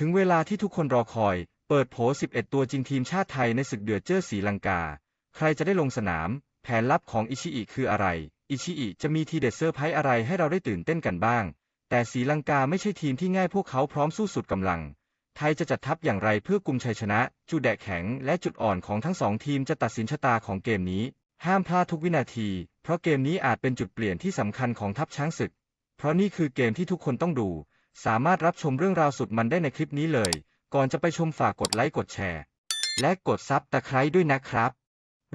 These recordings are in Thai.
ถึงเวลาที่ทุกคนรอคอย เปิดโผ11 ตัวจริงทีมชาติไทยในศึกเดือดเจอสีลังกา ใครจะได้ลงสนาม แผนลับของอิชิอิคืออะไร อิชิอิจะมีทีเด็ดเซอร์ไพรส์อะไรให้เราได้ตื่นเต้นกันบ้าง แต่สีลังกาไม่ใช่ทีมที่ง่ายพวกเขาพร้อมสู้สุดกำลัง ไทยจะจัดทัพอย่างไรเพื่อกุมชัยชนะ จุดแดกแข็งและจุดอ่อนของทั้งสองทีมจะตัดสินชะตาของเกมนี้ ห้ามพลาดทุกวินาที เพราะเกมนี้อาจเป็นจุดเปลี่ยนที่สำคัญของทัพช้างศึก เพราะนี่คือเกมที่ทุกคนต้องดู สามารถรับชมเรื่องราวสุดมันได้ในคลิปนี้เลย ก่อนจะไปชมฝากกดไลค์กดแชร์ และกดซับตะไคร้ด้วยนะครับ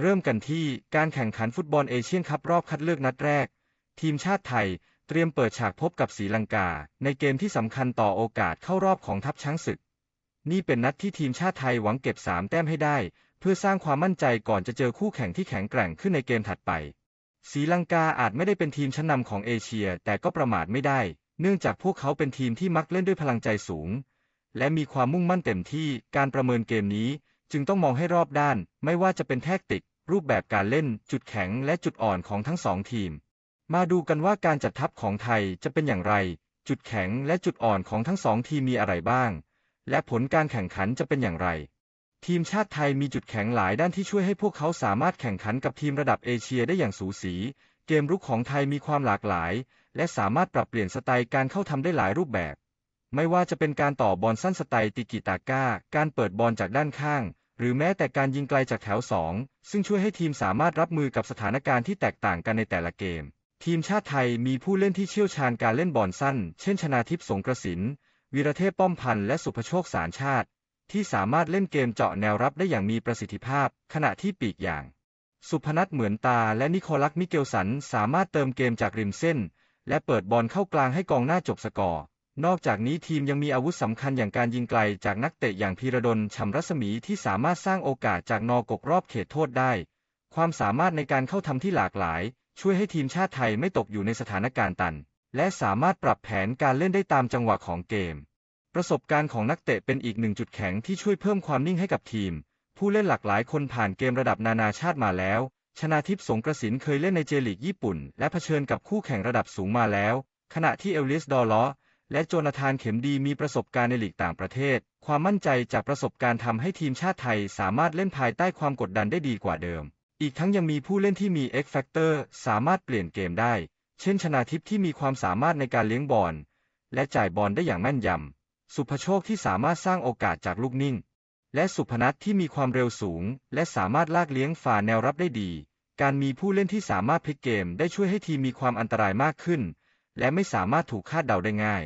เริ่มกันที่การแข่งขันฟุตบอลเอเชียนคัพรอบคัดเลือกนัดแรก ทีมชาติไทยเตรียมเปิดฉากพบกับศรีลังกา ในเกมที่สำคัญต่อโอกาสเข้ารอบของทัพช้างศึก นี่เป็นนัดที่ทีมชาติไทยหวังเก็บสามแต้มให้ได้ เพื่อสร้างความมั่นใจก่อนจะเจอคู่แข่งที่แข็งแกร่งขึ้นในเกมถัดไปศรีลังกาอาจไม่ได้เป็นทีมชั้นนำของเอเชียแต่ก็ประมาทไม่ได้ เนื่องจากพวกเขาเป็นทีมที่มักเล่นด้วยพลังใจสูง และมีความมุ่งมั่นเต็มที่การประเมินเกมนี้จึงต้องมองให้รอบด้าน ไม่ว่าจะเป็นแทคติก รูปแบบการเล่น จุดแข็งและจุดอ่อนของทั้งสองทีม มาดูกันว่าการจัดทัพของไทยจะเป็นอย่างไร จุดแข็งและจุดอ่อนของทั้งสองทีมมีอะไรบ้าง และผลการแข่งขันจะเป็นอย่างไร ทีมชาติไทยมีจุดแข็งหลายด้านที่ช่วยให้พวกเขาสามารถแข่งขันกับทีมระดับเอเชียได้อย่างสูสี เกมรุกของไทยมีความหลากหลาย และสามารถปรับเปลี่ยนสไตล์การเข้าทำได้หลายรูปแบบ ไม่ว่าจะเป็นการต่อบอลสั้นสไตล์ติกิตาก้า การเปิดบอลจากด้านข้าง หรือแม้แต่การยิงไกลจากแถวสองซึ่งช่วยให้ทีมสามารถรับมือกับสถานการณ์ที่แตกต่างกันในแต่ละเกม ทีมชาติไทยมีผู้เล่นที่เชี่ยวชาญการเล่นบอลสั้น เช่น ชนาทิพย์สงกระสิน วีรเทพป้อมพันธ์และสุภโชคสารชาติ ที่สามารถเล่นเกมเจาะแนวรับได้อย่างมีประสิทธิภาพ ขณะที่ปีกอย่าง สุพนัทเหมือนตาและนิโคลักมิเกลสันสามารถเติมเกมจากริมเส้น และเปิดบอลเข้ากลางให้กองหน้าจบสกอร์ นอกจากนี้ทีมยังมีอาวุธสำคัญอย่างการยิงไกลจากนักเตะอย่างพีระดลฉ่ำรัศมีที่สามารถสร้างโอกาสจากนอกกรอบเขตโทษได้ ความสามารถในการเข้าทำที่หลากหลาย ช่วยให้ทีมชาติไทยไม่ตกอยู่ในสถานการณ์ตัน และสามารถปรับแผนการเล่นได้ตามจังหวะของเกม ประสบการณ์ของนักเตะเป็นอีกหนึ่งจุดแข็งที่ช่วยเพิ่มความนิ่งให้กับทีม ผู้เล่นหลากหลายคนผ่านเกมระดับนานาชาติมาแล้ว ชนาทิพย์สงกระสินเคยเล่นในเจลีกญี่ปุ่น และเผชิญกับคู่แข่งระดับสูงมาแล้ว ขณะที่เอลลิสดอลเลาะและโจนาธานเข็มดีมีประสบการณ์ในลีกต่างประเทศ ความมั่นใจจากประสบการณ์ทำให้ทีมชาติไทยสามารถเล่นภายใต้ความกดดันได้ดีกว่าเดิม อีกทั้งยังมีผู้เล่นที่มี X Factor สามารถเปลี่ยนเกมได้ เช่นชนาทิพย์ที่มีความสามารถในการเลี้ยงบอลและจ่ายบอลได้อย่างแม่นยำ สุภโชคที่สามารถสร้างโอกาสจากลูกนิ่ง และสุพนัทที่มีความเร็วสูง และสามารถลากเลี้ยงฝ่าแนวรับได้ดี การมีผู้เล่นที่สามารถพลิกเกมได้ช่วยให้ทีมมีความอันตรายมากขึ้น และไม่สามารถถูกคาดเดาได้ง่าย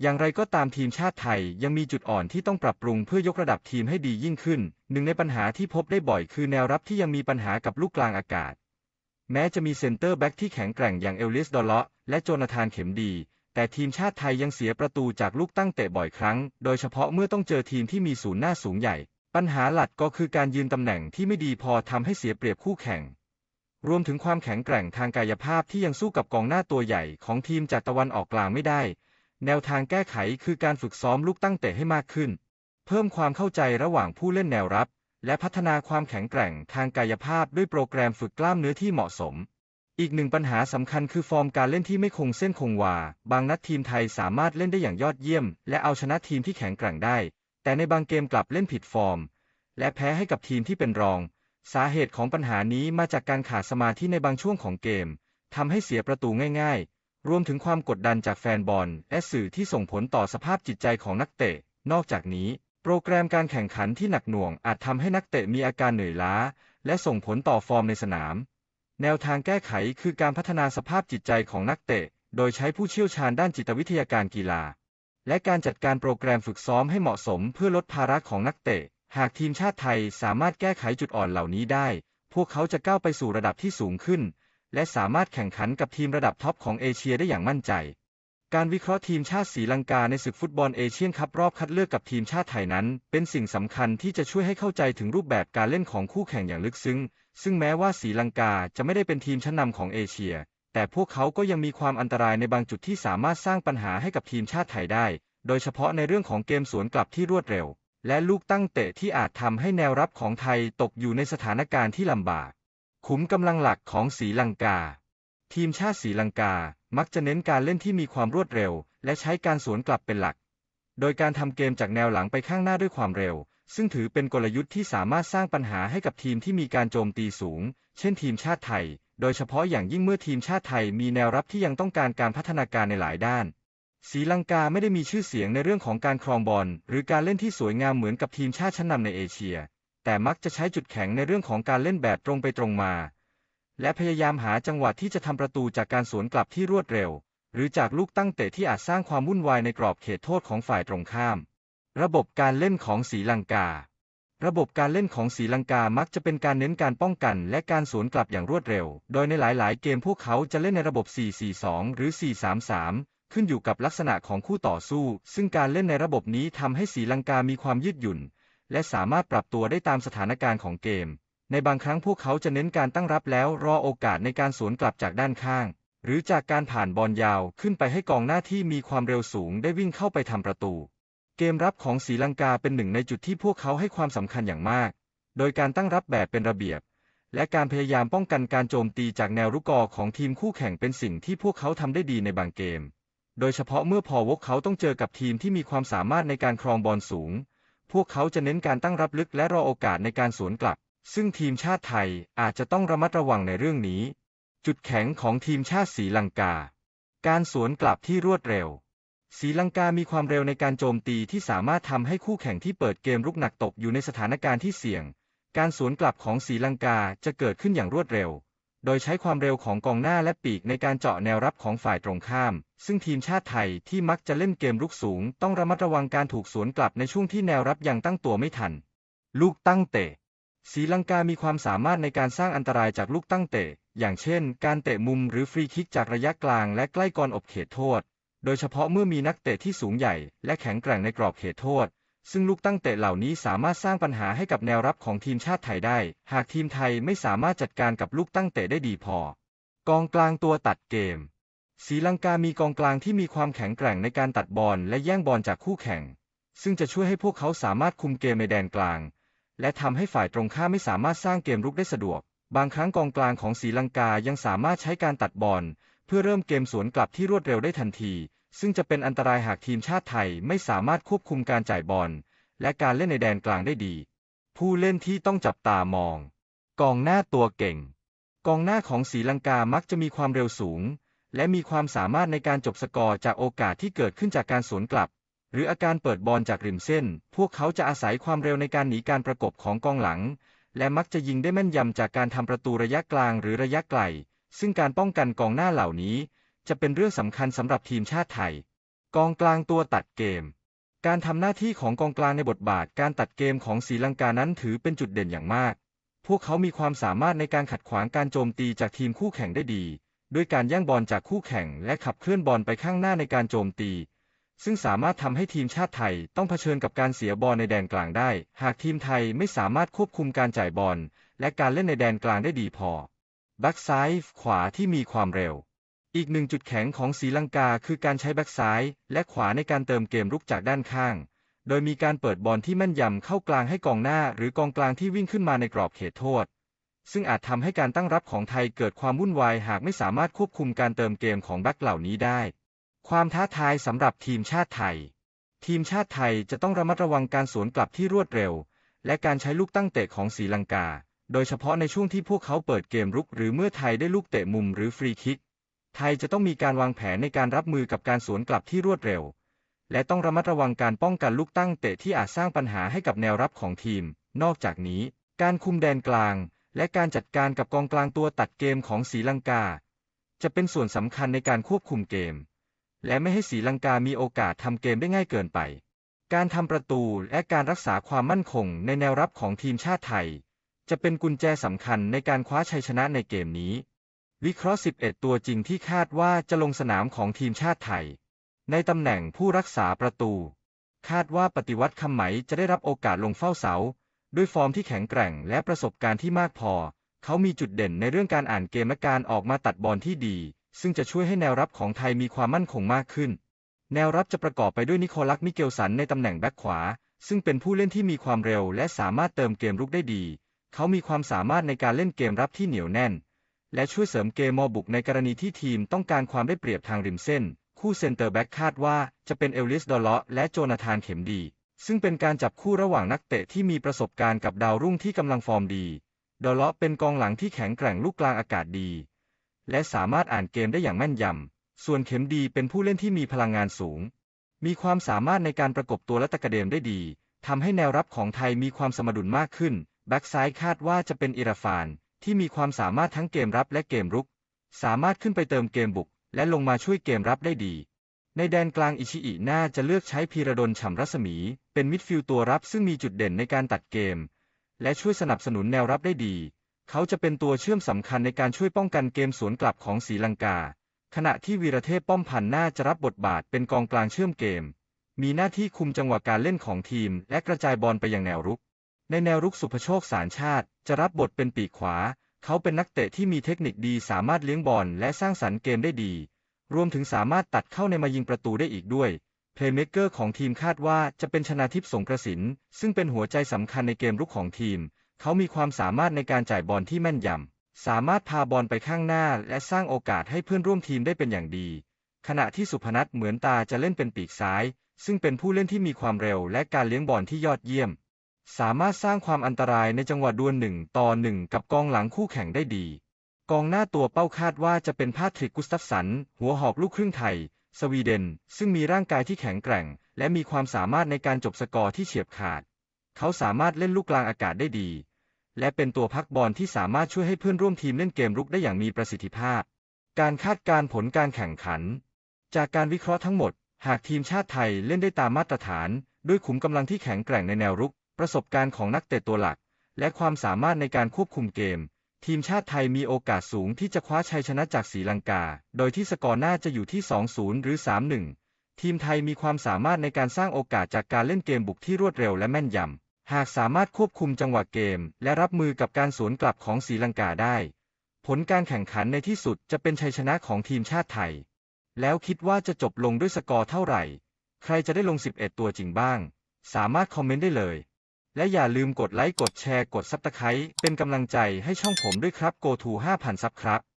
อย่างไรก็ตามทีมชาติไทยยังมีจุดอ่อนที่ต้องปรับปรุงเพื่อยกระดับทีมให้ดียิ่งขึ้น หนึ่งในปัญหาที่พบได้บ่อยคือแนวรับที่ยังมีปัญหากับลูกกลางอากาศ แม้จะมีเซนเตอร์แบ็กที่แข็งแกร่งอย่างเอลลิสดอลเลาะและโจนาธานเข็มดี แต่ทีมชาติไทยยังเสียประตูจากลูกตั้งเตะบ่อยครั้ง โดยเฉพาะเมื่อต้องเจอทีมที่มีศูนย์หน้าสูงใหญ่ ปัญหาหลักก็คือการยืนตำแหน่งที่ไม่ดีพอทำให้เสียเปรียบคู่แข่ง รวมถึงความแข็งแกร่งทางกายภาพที่ยังสู้กับกองหน้าตัวใหญ่ของทีมจากตะวันออกกลางไม่ได้ แนวทางแก้ไขคือการฝึกซ้อมลูกตั้งเตะให้มากขึ้น เพิ่มความเข้าใจระหว่างผู้เล่นแนวรับ และพัฒนาความแข็งแกร่งทางกายภาพด้วยโปรแกรมฝึกกล้ามเนื้อที่เหมาะสม อีกหนึ่งปัญหาสำคัญคือฟอร์มการเล่นที่ไม่คงเส้นคงวา บางนัดทีมไทยสามารถเล่นได้อย่างยอดเยี่ยม และเอาชนะทีมที่แข็งแกร่งได้ แต่ในบางเกมกลับเล่นผิดฟอร์ม และแพ้ให้กับทีมที่เป็นรอง สาเหตุของปัญหานี้มาจากการขาดสมาธิในบางช่วงของเกมทำให้เสียประตูง่าย ๆ รวมถึงความกดดันจากแฟนบอล และสื่อที่ส่งผลต่อสภาพจิตใจของนักเตะ นอกจากนี้ โปรแกรมการแข่งขันที่หนักหน่วงอาจทำให้นักเตะมีอาการเหนื่อยล้า และส่งผลต่อฟอร์มในสนาม แนวทางแก้ไขคือการพัฒนาสภาพจิตใจของนักเตะ โดยใช้ผู้เชี่ยวชาญด้านจิตวิทยาการกีฬา และการจัดการโปรแกรมฝึกซ้อมให้เหมาะสมเพื่อลดภาระของนักเตะ หากทีมชาติไทยสามารถแก้ไขจุดอ่อนเหล่านี้ได้ พวกเขาจะก้าวไปสู่ระดับที่สูงขึ้น และสามารถแข่งขันกับทีมระดับท็อปของเอเชียได้อย่างมั่นใจ การวิเคราะห์ทีมชาติศรีลังกาในศึกฟุตบอลเอเชียนคัพรอบคัดเลือกกับทีมชาติไทยนั้น เป็นสิ่งสำคัญที่จะช่วยให้เข้าใจถึงรูปแบบการเล่นของคู่แข่งอย่างลึกซึ้ง ซึ่งแม้ว่าศรีลังกาจะไม่ได้เป็นทีมชั้นนำของเอเชีย แต่พวกเขาก็ยังมีความอันตรายในบางจุดที่สามารถสร้างปัญหาให้กับทีมชาติไทยได้ โดยเฉพาะในเรื่องของเกมสวนกลับที่รวดเร็ว และลูกตั้งเตะที่อาจทำให้แนวรับของไทยตกอยู่ในสถานการณ์ที่ลำบาก ขุมกำลังหลักของศรีลังกา ทีมชาติศรีลังกา มักจะเน้นการเล่นที่มีความรวดเร็ว และใช้การสวนกลับเป็นหลัก โดยการทำเกมจากแนวหลังไปข้างหน้าด้วยความเร็ว ซึ่งถือเป็นกลยุทธ์ที่สามารถสร้างปัญหาให้กับทีมที่มีการโจมตีสูง เช่นทีมชาติไทย โดยเฉพาะอย่างยิ่งเมื่อทีมชาติไทยมีแนวรับที่ยังต้องการการพัฒนาการในหลายด้านศรีลังกาไม่ได้มีชื่อเสียงในเรื่องของการครองบอลหรือการเล่นที่สวยงามเหมือนกับทีมชาติชั้นนำในเอเชีย แต่มักจะใช้จุดแข็งในเรื่องของการเล่นแบบตรงไปตรงมา และพยายามหาจังหวะที่จะทำประตูจากการสวนกลับที่รวดเร็ว หรือจากลูกตั้งเตะที่อาจสร้างความวุ่นวายในกรอบเขตโทษของฝ่ายตรงข้าม ระบบการเล่นของศรีลังการะบบการเล่นของศรีลังกามักจะเป็นการเน้นการป้องกันและการสวนกลับอย่างรวดเร็ว โดยในหลาย ๆ เกมพวกเขาจะเล่นในระบบ 4-4-2 หรือ 4-3-3 ขึ้นอยู่กับลักษณะของคู่ต่อสู้ ซึ่งการเล่นในระบบนี้ทำให้ศรีลังกามีความยืดหยุ่น และสามารถปรับตัวได้ตามสถานการณ์ของเกม ในบางครั้งพวกเขาจะเน้นการตั้งรับแล้วรอโอกาสในการสวนกลับจากด้านข้าง หรือจากการผ่านบอลยาวขึ้นไปให้กองหน้าที่มีความเร็วสูงได้วิ่งเข้าไปทำประตู เกมรับของศรีลังกาเป็นหนึ่งในจุดที่พวกเขาให้ความสำคัญอย่างมาก โดยการตั้งรับแบบเป็นระเบียบ และการพยายามป้องกันการโจมตีจากแนวรุกอของทีมคู่แข่งเป็นสิ่งที่พวกเขาทำได้ดีในบางเกม โดยเฉพาะเมื่อพอวกเขาต้องเจอกับทีมที่มีความสามารถในการครองบอลสูง พวกเขาจะเน้นการตั้งรับลึกและรอโอกาสในการสวนกลับ ซึ่งทีมชาติไทยอาจจะต้องระมัดระวังในเรื่องนี้ จุดแข็งของทีมชาติศรีลังกา การสวนกลับที่รวดเร็ว ศรีลังกามีความเร็วในการโจมตีที่สามารถทำให้คู่แข่งที่เปิดเกมรุกหนักตกอยู่ในสถานการณ์ที่เสี่ยง การสวนกลับของศรีลังกาจะเกิดขึ้นอย่างรวดเร็ว โดยใช้ความเร็วของกองหน้าและปีกในการเจาะแนวรับของฝ่ายตรงข้าม ซึ่งทีมชาติไทยที่มักจะเล่นเกมรุกสูง ต้องระมัดระวังการถูกสวนกลับในช่วงที่แนวรับยังตั้งตัวไม่ทัน ลูกตั้งเตะศรีลังกามีความสามารถในการสร้างอันตรายจากลูกตั้งเตะ อย่างเช่น การเตะมุมหรือฟรีคิกจากระยะกลางและใกล้ก่อนอบเขตโทษ โดยเฉพาะเมื่อมีนักเตะที่สูงใหญ่และแข็งแกร่งในกรอบเขตโทษ ซึ่งลูกตั้งเตะเหล่านี้สามารถสร้างปัญหาให้กับแนวรับของทีมชาติไทยได้ หากทีมไทยไม่สามารถจัดการกับลูกตั้งเตะได้ดีพอ กองกลางตัวตัดเกมศรีลังกามีกองกลางที่มีความแข็งแกร่งในการตัดบอลและแย่งบอลจากคู่แข่ง ซึ่งจะช่วยให้พวกเขาสามารถคุมเกมในแดนกลาง และทำให้ฝ่ายตรงข้ามไม่สามารถสร้างเกมรุกได้สะดวก บางครั้งกองกลางของศรีลังกายังสามารถใช้การตัดบอล พื่อเริ่มเกมสวนกลับที่รวดเร็วได้ทันที ซึ่งจะเป็นอันตรายหากทีมชาติไทยไม่สามารถควบคุมการจ่ายบอล และการเล่นในแดนกลางได้ดี ผู้เล่นที่ต้องจับตามอง กองหน้าตัวเก่ง กองหน้าของศรีลังกามักจะมีความเร็วสูง และมีความสามารถในการจบสกอร์จากโอกาสที่เกิดขึ้นจากการสวนกลับ หรืออาการเปิดบอลจากริมเส้น พวกเขาจะอาศัยความเร็วในการหนีการประกบของกองหลัง และมักจะยิงได้แม่นยำจากการทำประตูระยะกลางหรือระยะไกล ซึ่งการป้องกันกองหน้าเหล่านี้ จะเป็นเรื่องสำคัญสำหรับทีมชาติไทย กองกลางตัวตัดเกม การทำหน้าที่ของกองกลางในบทบาทการตัดเกมของศรีลังกานั้นถือเป็นจุดเด่นอย่างมาก พวกเขามีความสามารถในการขัดขวางการโจมตีจากทีมคู่แข่งได้ดีด้วยการแย่งบอลจากคู่แข่งและขับเคลื่อนบอลไปข้างหน้าในการโจมตี ซึ่งสามารถทำให้ทีมชาติไทยต้องเผชิญกับการเสียบอลในแดนกลางได้ หากทีมไทยไม่สามารถควบคุมการจ่ายบอลและการเล่นในแดนกลางได้ดีพอ แบ็กซ้ายขวาที่มีความเร็ว อีกหนึ่งจุดแข็งของศรีลังกาคือการใช้แบ็กซ้ายและขวาในการเติมเกมรุกจากด้านข้าง โดยมีการเปิดบอลที่แม่นยำเข้ากลางให้กองหน้าหรือกองกลางที่วิ่งขึ้นมาในกรอบเขตโทษ ซึ่งอาจทำให้การตั้งรับของไทยเกิดความวุ่นวายหากไม่สามารถควบคุมการเติมเกมของแบ็กเหล่านี้ได้ ความท้าทายสำหรับทีมชาติไทย ทีมชาติไทยจะต้องระมัดระวังการสวนกลับที่รวดเร็ว และการใช้ลูกตั้งเตะของศรีลังกา โดยเฉพาะในช่วงที่พวกเขาเปิดเกมรุกหรือเมื่อไทยได้ลูกเตะมุมหรือฟรีคิก ไทยจะต้องมีการวางแผนในการรับมือกับการสวนกลับที่รวดเร็ว และต้องระมัดระวังการป้องกันลูกตั้งเตะที่อาจสร้างปัญหาให้กับแนวรับของทีม นอกจากนี้ การคุมแดนกลาง และการจัดการกับกองกลางตัวตัดเกมของศรีลังกา จะเป็นส่วนสำคัญในการควบคุมเกม และไม่ให้ศรีลังกามีโอกาสทำเกมได้ง่ายเกินไป การทำประตูและการรักษาความมั่นคงในแนวรับของทีมชาติไทย จะเป็นกุญแจสำคัญในการคว้าชัยชนะในเกมนี้ วิเคราะห์ 11 ตัวจริงที่คาดว่าจะลงสนามของทีมชาติไทย ในตำแหน่งผู้รักษาประตู คาดว่าปฏิวัติคำไหมจะได้รับโอกาสลงเฝ้าเสา ด้วยฟอร์มที่แข็งแกร่งและประสบการณ์ที่มากพอ เขามีจุดเด่นในเรื่องการอ่านเกมและการออกมาตัดบอลที่ดี ซึ่งจะช่วยให้แนวรับของไทยมีความมั่นคงมากขึ้น แนวรับจะประกอบไปด้วยนิโคลัสมิเกลสันในตำแหน่งแบ็คขวา ซึ่งเป็นผู้เล่นที่มีความเร็วและสามารถเติมเกมรุกได้ดี เขามีความสามารถในการเล่นเกมรับที่เหนียวแน่น และช่วยเสริมเกมมอบุกในกรณีที่ทีมต้องการความได้เปรียบทางริมเส้น คู่เซนเตอร์แบ็กคาดว่าจะเป็นเอลลิสดอลเลาะและโจนาธานเข็มดี ซึ่งเป็นการจับคู่ระหว่างนักเตะที่มีประสบการณ์กับดาวรุ่งที่กำลังฟอร์มดี ดอลเลาะเป็นกองหลังที่แข็งแกร่งลูกกลางอากาศดี และสามารถอ่านเกมได้อย่างแม่นยำ ส่วนเข็มดีเป็นผู้เล่นที่มีพลังงานสูง มีความสามารถในการประกบตัวและตะกะเดมได้ดีทำให้แนวรับของไทยมีความสมดุลมากขึ้น แบ็กซ้ายคาดว่าจะเป็นอิราฟานที่มีความสามารถทั้งเกมรับและเกมรุก สามารถขึ้นไปเติมเกมบุก และลงมาช่วยเกมรับได้ดี ในแดนกลางอิชิอิน่าจะเลือกใช้พีระดลฉ่ำรัศมี เป็นมิดฟิลด์ตัวรับซึ่งมีจุดเด่นในการตัดเกม และช่วยสนับสนุนแนวรับได้ดี เขาจะเป็นตัวเชื่อมสำคัญในการช่วยป้องกันเกมสวนกลับของศรีลังกา ขณะที่วีระเทพป้อมพันธ์น่าจะรับบทบาทเป็นกองกลางเชื่อมเกม มีหน้าที่คุมจังหวะการเล่นของทีม และกระจายบอลไปยังแนวรุก ในแนวรุกสุภโชคสารชาติ จะรับบทเป็นปีกขวา เขาเป็นนักเตะที่มีเทคนิคดีสามารถเลี้ยงบอลและสร้างสรรค์เกมได้ดี รวมถึงสามารถตัดเข้าในมายิงประตูได้อีกด้วย เพลย์เมกเกอร์ของทีมคาดว่าจะเป็นชนาทิพย์สงกระสิน ซึ่งเป็นหัวใจสำคัญในเกมรุกของทีม เขามีความสามารถในการจ่ายบอลที่แม่นยำ สามารถพาบอลไปข้างหน้าและสร้างโอกาสให้เพื่อนร่วมทีมได้เป็นอย่างดี ขณะที่สุพนัทเหมือนตาจะเล่นเป็นปีกซ้าย ซึ่งเป็นผู้เล่นที่มีความเร็วและการเลี้ยงบอลที่ยอดเยี่ยม สามารถสร้างความอันตรายในจังหวะดวลหนึ่งต่อหนึ่งกับกองหลังคู่แข่งได้ดี กองหน้าตัวเป้าคาดว่าจะเป็นพาทริกกุสตัฟสัน หัวหอกลูกครึ่งไทย สวีเดน ซึ่งมีร่างกายที่แข็งแกร่ง และมีความสามารถในการจบสกอร์ที่เฉียบขาด เขาสามารถเล่นลูกกลางอากาศได้ดี และเป็นตัวพักบอลที่สามารถช่วยให้เพื่อนร่วมทีมเล่นเกมรุกได้อย่างมีประสิทธิภาพ การคาดการณ์ผลการแข่งขัน จากการวิเคราะห์ทั้งหมด หากทีมชาติไทยเล่นได้ตามมาตรฐาน ด้วยขุมกำลังที่แข็งแกร่งในแนวรุก ประสบการณ์ของนักเตะตัวหลัก และความสามารถในการควบคุมเกม ทีมชาติไทยมีโอกาสสูงที่จะคว้าชัยชนะจากศรีลังกา โดยที่สกอร์น่าจะอยู่ที่ 2-0 หรือ 3-1 ทีมไทยมีความสามารถในการสร้างโอกาสจากการเล่นเกมบุกที่รวดเร็วและแม่นยำ หากสามารถควบคุมจังหวะเกม และรับมือกับการสวนกลับของศรีลังกาได้ ผลการแข่งขันในที่สุดจะเป็นชัยชนะของทีมชาติไทย แล้วคิดว่าจะจบลงด้วยสกอร์เท่าไหร่ ใครจะได้ลง 11 ตัวจริงบ้าง สามารถคอมเมนต์ได้เลย และอย่าลืมกดไลค์กดแชร์กดซับสไครต์เป็นกำลังใจให้ช่องผมด้วยครับ Go to 5,000ซับครับ